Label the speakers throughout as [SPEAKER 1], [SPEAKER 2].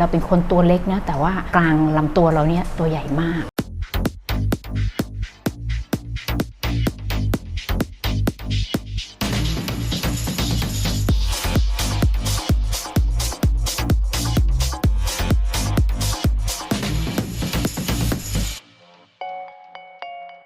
[SPEAKER 1] เราเป็นคนตัวเล็กนะแต่ว่ากลางลำตัวเราเนี่ยตัวใหญ่มาก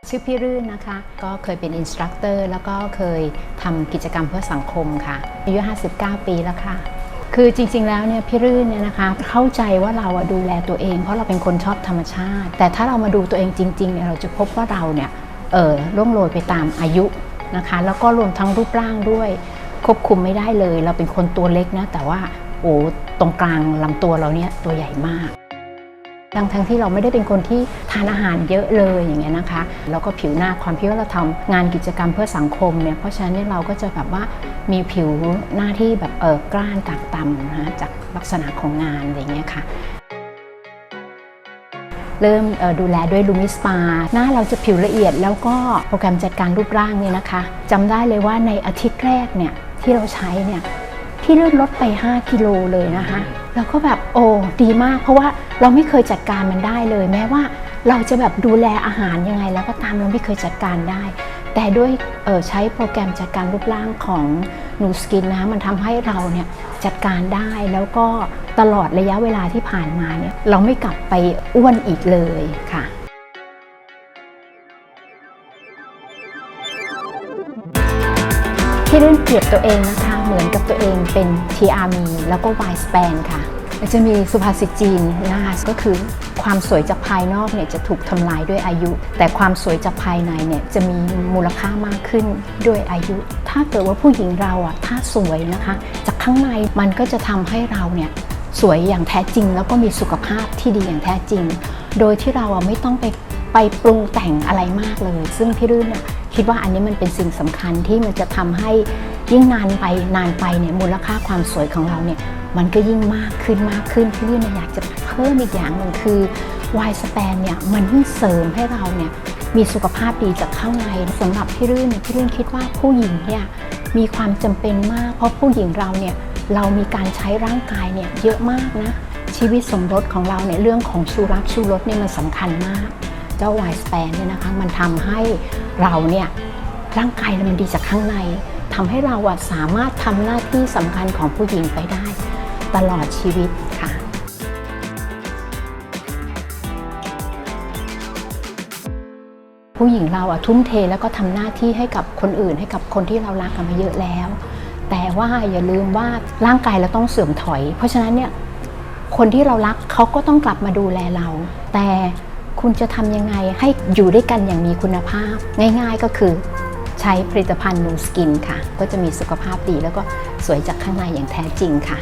[SPEAKER 1] ชื่อพี่รื่นนะคะ ก็เคยเป็นอินสตรัคเตอร์แล้วก็เคยทำกิจกรรมเพื่อสังคมค่ะอายุ 59 ปีแล้วค่ะ คือจริงๆ แล้วเนี่ยพี่รื่นเนี่ยนะคะเข้าใจว่าเราดูแลตัวเอง เพราะเราเป็นคนชอบธรรมชาติ แต่ถ้าเรามาดูตัวเองจริงๆเนี่ยเราจะพบว่าเราเนี่ยเออล่วงโรยไปตามอายุนะคะ แล้วก็รวมทั้งรูปร่างด้วย ควบคุมไม่ได้เลย เราเป็นคนตัวเล็กนะแต่ว่าโอ้ตรงกลางลำตัวเราเนี่ยตัวใหญ่มาก ทั้งทั้งที่เราไม่ได้เป็นคนที่ทานอาหารเยอะเลยอย่างเงี้ยนะคะแล้วก็ผิวหน้าความที่ว่าเราทำงานกิจกรรมเพื่อสังคมเนี่ยเพราะฉะนั้นเนี่ยเราก็จะแบบว่ามีผิวหน้าที่แบบเออกล้านตากต่ำนะจากลักษณะของงานอะไรเงี้ยค่ะเริ่มดูแลด้วยลูมิสปา หน้าเราจะผิวละเอียดแล้วก็โปรแกรมจัดการรูปร่างเนี่ยนะคะจำได้เลยว่าในอาทิตย์แรกเนี่ยที่เราใช้เนี่ย ที่เลื่อนลดไป 5 กิโลเลยนะคะแล้วก็แบบโอ้ดีมาก เพราะว่าเราไม่เคยจัดการมันได้เลย แม้ว่าเราจะแบบดูแลอาหารยังไง แล้วก็ตามเราไม่เคยจัดการได้ แต่ด้วยออใช้โปรแกรมจัดการรูปร่างของนูสกินนะมันทำให้เราเนี่ยจัดการได้แล้วก็ตลอดระยะเวลาที่ผ่านมาเนี่ยเราไม่กลับไปอ้วนอีกเลยค่ะที่เล่นเปรียบตัวเองนะคะ เหมือนกับตัวเองเป็น TRM แล้วก็ Y span ค่ะจะมีสุภาษิตจีนนะคะก็คือความสวยจากภายนอกเนี่ยจะถูกทำลายด้วยอายุ แต่ความสวยจากภายในเนี่ยจะมีมูลค่ามากขึ้นด้วยอายุ ถ้าเกิดว่าผู้หญิงเราอะถ้าสวยนะคะ จากข้างในมันก็จะทำให้เราเนี่ยสวยอย่างแท้จริง แล้วก็มีสุขภาพที่ดีอย่างแท้จริง โดยที่เราอะไม่ต้องไป ไปปรุงแต่งอะไรมากเลย ซึ่งพี่รื่นเนี่ยคิดว่าอันนี้มันเป็นสิ่งสำคัญที่มันจะทำให้ยิ่งนานไปนานไปเนี่ยมูลค่าความสวยของเราเนี่ยมันก็ยิ่งมากขึ้นมากขึ้นพี่รื่นอยากจะเพิ่มอีกอย่างหนึ่งคือ Y span เนี่ยมันยิ่งเสริมให้เราเนี่ยมีสุขภาพดีจากข้างในสำหรับพี่รื่นเนี่ยพี่รื่นคิดว่าผู้หญิงเนี่ยมีความจำเป็นมาก เพราะผู้หญิงเราเนี่ยเรามีการใช้ร่างกายเนี่ยเยอะมากนะชีวิตสมรสของเราเนี่ยเรื่องของชูรักชูรสเนี่ยมันสำคัญมาก เจ้า Y span เนี่ยนะคะมันทำให้เราเนี่ยร่างกายมันดีจากข้างในทำให้เราสามารถทำหน้าที่สำคัญของผู้หญิงไปได้ ตลอดชีวิตค่ะผู้หญิงเราอะทุ่มเทแล้วก็ทำหน้าที่ให้กับคนอื่น ให้กับคนที่เรารักกันมาเยอะแล้ว แต่ว่าอย่าลืมว่าร่างกายเราต้องเสื่อมถอย เพราะฉะนั้นเนี่ยคนที่เรารักเขาก็ต้องกลับมาดูแลเรา แต่ คุณจะทำยังไงให้อยู่ด้วยกันอย่างมีคุณภาพ ง่ายๆก็คือใช้ผลิตภัณฑ์นูสกินค่ะ ก็จะมีสุขภาพดีแล้วก็สวยจากข้างในอย่างแท้จริงค่ะ